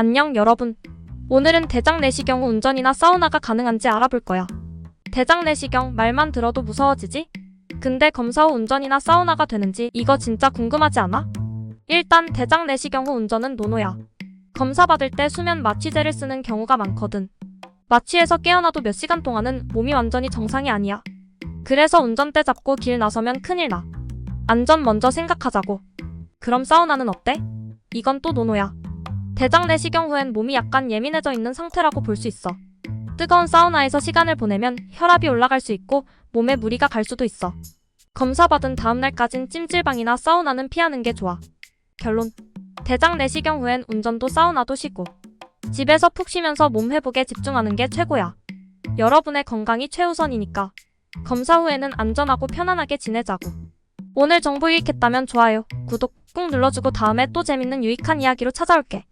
안녕 여러분. 오늘은 대장 내시경 후 운전이나 사우나가 가능한지 알아볼 거야. 대장 내시경 말만 들어도 무서워지지? 근데 검사 후 운전이나 사우나가 되는지 이거 진짜 궁금하지 않아? 일단 대장 내시경 후 운전은 노노야. 검사 받을 때 수면 마취제를 쓰는 경우가 많거든. 마취에서 깨어나도 몇 시간 동안은 몸이 완전히 정상이 아니야. 그래서 운전대 잡고 길 나서면 큰일 나. 안전 먼저 생각하자고. 그럼 사우나는 어때? 이건 또 노노야. 대장 내시경 후엔 몸이 약간 예민해져 있는 상태라고 볼 수 있어. 뜨거운 사우나에서 시간을 보내면 혈압이 올라갈 수 있고 몸에 무리가 갈 수도 있어. 검사 받은 다음날까진 찜질방이나 사우나는 피하는 게 좋아. 결론. 대장 내시경 후엔 운전도 사우나도 쉬고 집에서 푹 쉬면서 몸 회복에 집중하는 게 최고야. 여러분의 건강이 최우선이니까 검사 후에는 안전하고 편안하게 지내자고. 오늘 정보 유익했다면 좋아요, 구독 꾹 눌러주고 다음에 또 재밌는 유익한 이야기로 찾아올게.